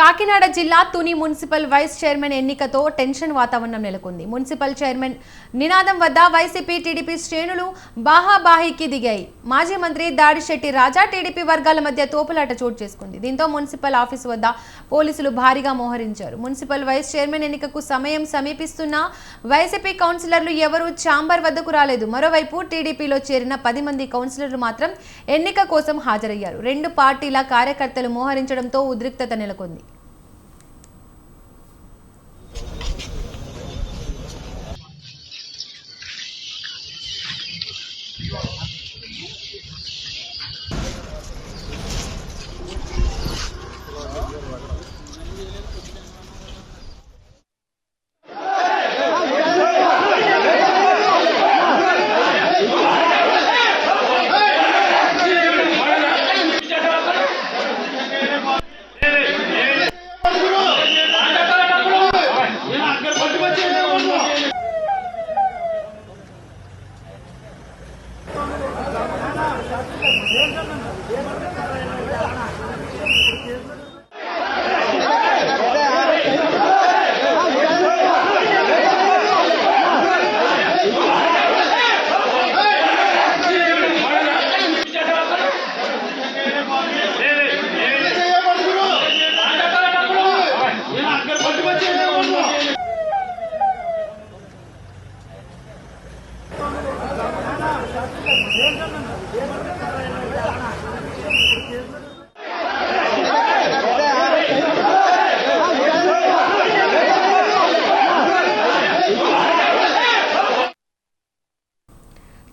కాకినాడ జిల్లా Tuni municipal vice chairman ఎన్నికతో tension వాతావరణం నెలకొంది. మున్సిపల్ చైర్మన్ నినాదం వద్ద వైసీపీ టీడీపీ శ్రేణులు బాహాబాహీకి దిగాయి. మాజీ మంత్రి దాడిశెట్టి రాజా టీడీపీ వర్గాల మధ్య తోపులాట చోటు చేసుకుంది. దీంతో మున్సిపల్ ఆఫీసు వద్ద పోలీసులు భారీగా మోహరించారు. మున్సిపల్ వైస్ చైర్మన్ ఎన్నికకు సమయం సమీపిస్తున్నా వైసీపీ కౌన్సిలర్లు ఎవరూ ఛాంబర్ వద్దకు రాలేదు. మరోవైపు టీడీపీలో చేరిన పది మంది కౌన్సిలర్లు మాత్రం ఎన్నిక కోసం హాజరయ్యారు. రెండు పార్టీల కార్యకర్తలు మోహరించడంతో ఉద్రిక్తత నెలకొంది. ఏం చెప్తున్నాను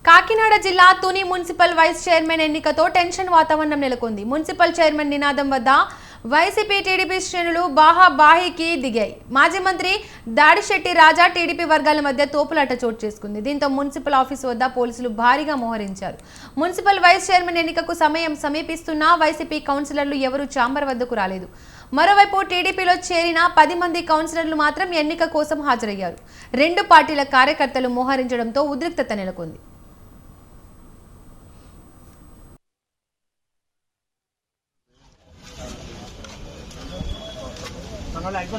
కాకినాడ జిల్లా తుని మున్సిపల్ వైస్ చైర్మన్ ఎన్నికతో టెన్షన్ వాతావరణం నెలకొంది. మున్సిపల్ చైర్మన్ నినాదం వద్ద వైసీపీ టీడీపీ శ్రేణులు బాహాబాహీకి దిగాయి. మాజీ మంత్రి దాడిశెట్టి రాజా టీడీపీ వర్గాల మధ్య తోపులాట చోటు చేసుకుంది. దీంతో మున్సిపల్ ఆఫీస్ వద్ద పోలీసులు భారీగా మోహరించారు. మున్సిపల్ వైస్ చైర్మన్ ఎన్నికకు సమయం సమీపిస్తున్నా వైసీపీ కౌన్సిలర్లు ఎవరూ ఛాంబర్ వద్దకు రాలేదు. మరోవైపు టీడీపీలో చేరిన పది మంది కౌన్సిలర్లు మాత్రం ఎన్నిక కోసం హాజరయ్యారు. రెండు పార్టీల కార్యకర్తలు మోహరించడంతో ఉద్రిక్తత నెలకొంది. 我来一ร